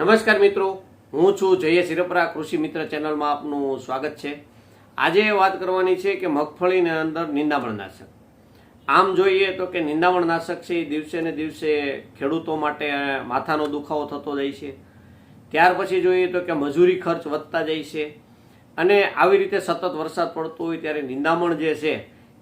નમસ્કાર મિત્રો, હું છું જય શિરપરા કૃષિ મિત્ર ચેનલમાં આપનું સ્વાગત છે. આજે વાત કરવાની છે કે મગફળીની અંદર નિંદામણનાશક આમ જોઈએ તો કે નિંદામણનાશક છે, એ દિવસે ને દિવસે ખેડૂતો માટે માથાનો દુખાવો થતો જાય છે. ત્યાર પછી જોઈએ તો કે મજૂરી ખર્ચ વધતા જાય છે. અને આવી રીતે સતત વરસાદ પડતો હોય ત્યારે નિંદામણ જે છે,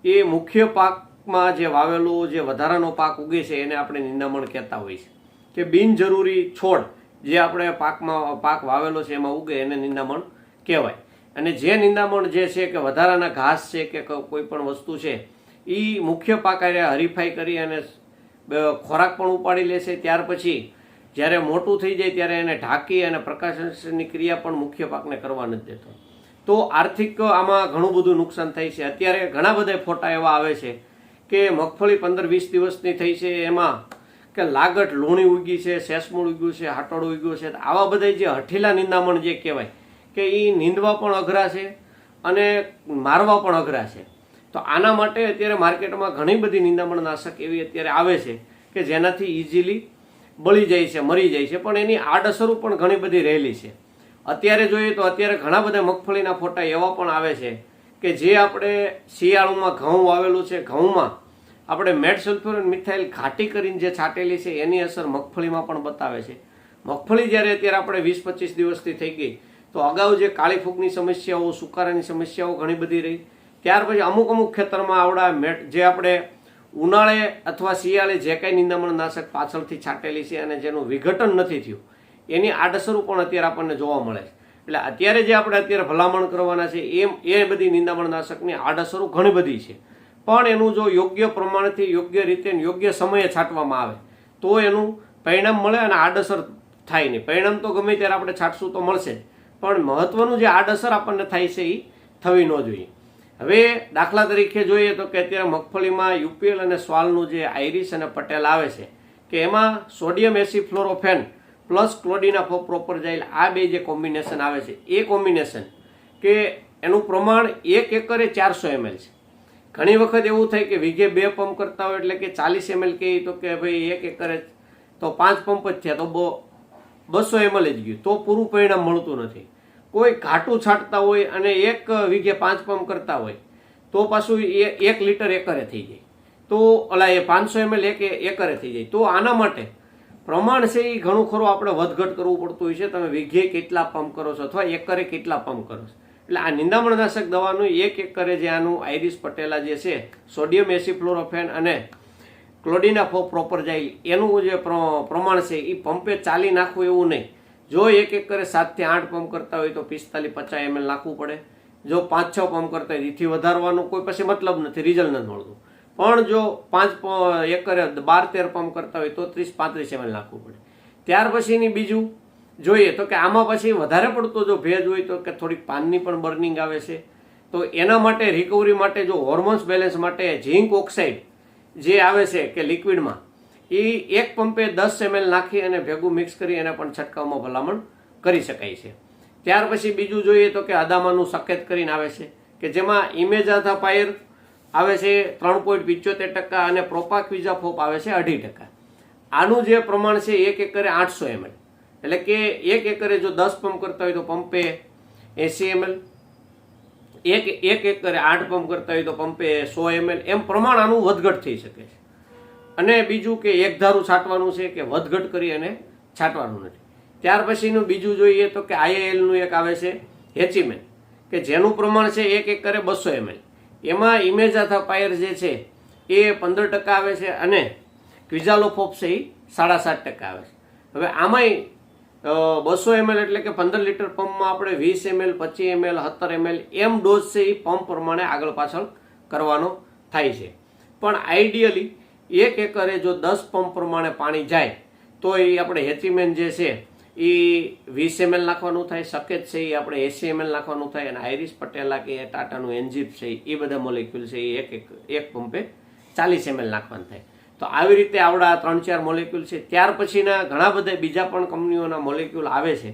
એ મુખ્ય પાકમાં જે વાવેલું જે વધારાનો પાક ઉગે છે, એને આપણે નિંદામણ કહેતા હોય છે. કે બિનજરૂરી છોડ જે આપણે પાકમાં, પાક વાવેલો છે એમાં ઉગે, એને નિંદામણ કહેવાય. અને જે નિંદામણ જે છે કે વધારાના ઘાસ છે કે કોઈ પણ વસ્તુ છે એ મુખ્ય પાક હારે હરીફાઈ કરી અને ખોરાક પણ ઉપાડી લેશે ત્યાર પછી જ્યારે મોટું થઈ જાય ત્યારે એને ઢાંકી અને પ્રકાશનની ક્રિયા પણ મુખ્ય પાકને કરવા નથી દેતો. તો આર્થિક આમાં ઘણું બધું નુકસાન થાય છે. અત્યારે ઘણા બધા ફોટા એવા આવે છે કે મગફળી પંદર વીસ દિવસની થઈ છે. એમાં કે લાગટ લૂણી ઉગી છે શેષમૂળ ઉગ્યું છે, હાટોડું ઉગ્યું છે આવા બધા જે હઠીલા નિંદામણ જે કહેવાય, કે એ નીંદવા પણ અઘરા છે અને મારવા પણ અઘરા છે. તો આના માટે અત્યારે માર્કેટમાં ઘણી બધી નિંદામણ નાશક એવી અત્યારે આવે છે કે જેનાથી ઇઝીલી બળી જાય છે, મરી જાય છે, પણ એની આડઅસરો પણ ઘણી બધી રહેલી છે. અત્યારે જોઈએ તો અત્યારે ઘણા બધા મગફળીના ફોટા એવા પણ આવે છે કે જે આપણે શિયાળુમાં ઘઉં વાવેલું છે, ઘઉંમાં આપણે મેટ સલ્ફ્યુર મિથાઇલ ઘાટી કરીને જે છાંટેલી છે, એની અસર મગફળીમાં પણ બતાવે છે. મગફળી જ્યારે અત્યારે આપણે વીસ પચીસ દિવસથી થઈ ગઈ, તો અગાઉ જે કાળી ફૂગની સમસ્યાઓ, સુકારાની સમસ્યાઓ ઘણી બધી રહી. ત્યાર પછી અમુક અમુક ખેતરમાં આવડા મેટ જે આપણે ઉનાળે અથવા શિયાળે જે કાંઈ નિંદામણ નાશક પાછળથી છાંટેલી છે અને જેનું વિઘટન નથી થયું, એની આડઅસરો પણ અત્યારે આપણને જોવા મળે છે. એટલે અત્યારે જે આપણે અત્યારે ભલામણ કરવાના છે, એમ એ બધી નિંદામણ નાશકની આડઅસરો ઘણી બધી છે. પણ એનું જો યોગ્ય પ્રમાણથી યોગ્ય રીતે યોગ્ય સમયે છાંટવામાં આવે, તો એનું પરિણામ મળે અને આડઅસર થાય નહીં. પરિણામ તો ગમે ત્યારે આપણે છાંટશું તો મળશે પણ મહત્વનું જે આડઅસર આપણને થાય છે એ થવી ન જોઈએ. હવે દાખલા તરીકે જોઈએ તો કે અત્યારે મગફળીમાં યુપીએલ અને સ્વાલનું જે આઈરિસ અને પટેલ આવે છે, કે એમાં sodium acifluorfen plus clodinafop propargyl આ બે જે કોમ્બિનેશન આવે છે, એ કોમ્બિનેશન કે એનું પ્રમાણ એક એકરે ચારસો એમએલ છે. ઘણી વખત એવું થાય કે વીઘે બે પંપ કરતા હોય એટલે કે ચાલીસ એમએલ કે તો કે ભાઈ એક એકરે તો પાંચ પંપ જ થયા, તો બસો એમએલ જ ગયું. તો પૂરું પરિણામ મળતું નથી. કોઈ ઘાટું છાંટતા હોય અને એક વીઘે પાંચ પંપ કરતા હોય, તો પાછું એ એક લીટર એકરે થઈ જાય. તો ઓલા એ પાંચસો એમએલ એક એકરે થઈ જાય. તો આના માટે પ્રમાણ છે એ ઘણું ખરું આપણે વધઘટ કરવું પડતું હોય છે. તમે વીઘે કેટલા પંપ કરો છો અથવા એકરે કેટલા પંપ કરો છો. એટલે આ નિંદામણનાશક દવાનું એક એકરે જે આનું આઈરિસ પટેલા જે છે, સોડિયમ એસિફ્લોરોફેન અને ક્લોડિનાફો પ્રોપર જાય એનું જે પ્ર- પ્રમાણ છે એ પંપે ચાલી નાખવું એવું નહીં. જો એક એક કરે સાતથી આઠ પંપ કરતા હોય તો પિસ્તાલીસ પચાસ એમએલ નાખવું પડે. જો પાંચ છ પંપ કરતા હોય એથી વધારવાનો કોઈ પછી મતલબ નથી રિઝલ્ટ નથી મળતું. પણ જો પાંચ એકરે બાર તેર પંપ કરતા હોય તો ત્રીસ પાંત્રીસ એમએલ નાખવું પડે. ત્યાર પછીની બીજું જોઈએ તો કે આમાં પછી વધારે પડતો જો ભેજ હોય તો કે થોડીક પાનની પણ બર્નિંગ આવે છે. તો એના માટે રિકવરી માટે જો હોર્મોન્સ બેલેન્સ માટે ઝીંક ઓક્સાઇડ જે આવે છે કે લિક્વિડમાં એ એક પંપે દસ એમએલ નાખી અને ભેગું મિક્સ કરી એને પણ છંટકાવમાં ભલામણ કરી શકાય છે. ત્યાર પછી બીજું જોઈએ તો કે અદામાનું સકેત કરીને આવે છે કે જેમાં ઇમેજાથા પાયર આવે છે ત્રણ પોઈન્ટ પિચોતેર ટકા અને પ્રોપાક્વિઝા ફોપ આવે છે અઢી ટકા. આનું જે પ્રમાણ છે એક એકરે આઠસો એમએલ એટલે કે એક એકરે જો દસ પંપ કરતા હોય તો પંપે એસી એમએલ એક એક એકરે આઠ પંપ કરતા હોય તો પંપે સો એમએલ એમ પ્રમાણ આનું વધઘટ થઈ શકે છે. અને બીજું કે એક ધારું છાંટવાનું છે કે વધઘટ કરી અને છાંટવાનું નથી. ત્યાર પછીનું બીજું જોઈએ તો કે આઈએલનું એક આવે છે હેચીમેન કે જેનું પ્રમાણ છે એક એકરે બસો એમએલ એમાં ઇમેજાથા પાયર જે છે એ પંદર ટકા આવે છે અને ક્વિઝાલોફોપ છે એ સાડા સાત ટકા આવે છે. હવે આમાંય બસો એમએલ એટલે કે પંદર લીટર પંપમાં આપણે વીસ એમએલ પચીસ એમએલ સત્તર એમએલ એમ ડોઝ છે એ પંપ પ્રમાણે આગળ પાછળ કરવાનો થાય છે. પણ આઈડિયલી એક એકરે જો દસ પંપ પ્રમાણે પાણી જાય, તો એ આપણે હેચીમેન જે છે એ વીસ એમએલ નાખવાનું થાય, સકેત છે એ આપણે એસી એમએલ નાખવાનું થાય અને આઈરિસ પટેલા કે ટાટાનું એન્જીપ છે એ બધા મોલેક્યુલ છે એ એક એક પંપે ચાલીસ એમએલ નાખવાનું થાય. તો આવી રીતે આવડા ત્રણ ચાર મોલેક્યુલ છે. ત્યાર પછીના ઘણા બધા બીજા પણ કંપનીઓના મોલેક્યુલ આવે છે.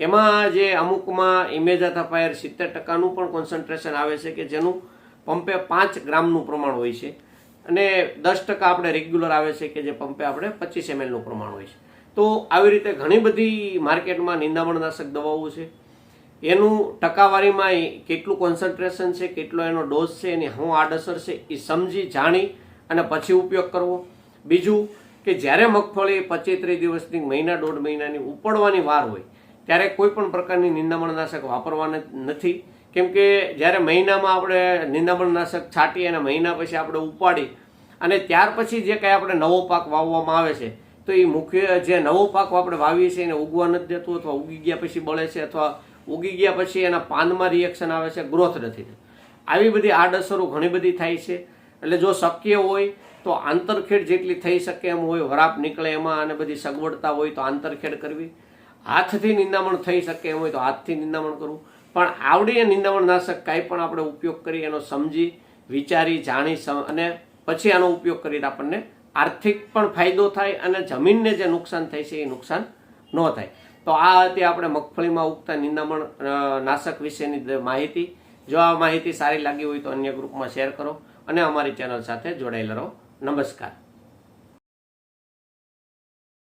એમાં જે અમુકમાં ઇમેજાથા ફાયર સિત્તેર ટકાનું પણ કોન્સન્ટ્રેશન આવે છે કે જેનું પંપે પાંચ ગ્રામનું પ્રમાણ હોય છે. અને દસ ટકા આપણે રેગ્યુલર આવે છે કે જે પંપે આપણે પચીસ એમએલનું પ્રમાણ હોય છે. તો આવી રીતે ઘણી બધી માર્કેટમાં નિંદામણનાશક દવાઓ છે. એનું ટકાવારીમાં કેટલું કોન્સન્ટ્રેશન છે, કેટલો એનો ડોઝ છે, એની શું આડઅસર છે એ સમજી જાણી અને પછી ઉપયોગ કરવો. બીજું કે જ્યારે મગફળી પચીસ ત્રીસ દિવસની મહિના દોઢ મહિનાની ઉપડવાની વાર હોય, ત્યારે કોઈ પણ પ્રકારની નિંદામણનાશક વાપરવાના નથી. કેમ કે જ્યારે મહિનામાં આપણે નિંદામણનાશક છાંટી અને મહિના પછી આપણે ઉપાડી અને ત્યાર પછી જે કાંઈ આપણે નવો પાક વાવવામાં આવે છે, તો એ મુખ્ય જે નવો પાક આપણે વાવીએ છીએ એને ઉગવા નથી દેતું અથવા ઉગી ગયા પછી બળે છે અથવા ઉગી ગયા પછી એના પાનમાં રિએક્શન આવે છે ગ્રોથ નથી આવી બધી આડઅસરો ઘણી બધી થાય છે. એટલે જો શક્ય હોય તો આંતરખેડ જેટલી થઈ શકે એમ હોય, વરાપ નીકળે એમાં અને બધી સગવડતા હોય તો આંતરખેડ કરવી. હાથથી નિંદામણ થઈ શકે એમ હોય તો હાથથી નિંદામણ કરવું. પણ આવડીને નિંદામણ નાશક કાંઈ પણ આપણે ઉપયોગ કરી એનો સમજી, વિચારી, જાણી અને પછી આનો ઉપયોગ કરીને આપણને આર્થિક પણ ફાયદો થાય અને જમીનને જે નુકસાન થાય છે એ નુકસાન ન થાય. તો આ હતી આપણે મગફળીમાં ઉગતા નિંદામણ નાશક વિશેની માહિતી. જો આ માહિતી સારી લાગી હોય તો અન્ય ગ્રુપમાં શેર કરો. અને અમારી ચેનલ સાથે જોડાયેલા રહો. નમસ્કાર.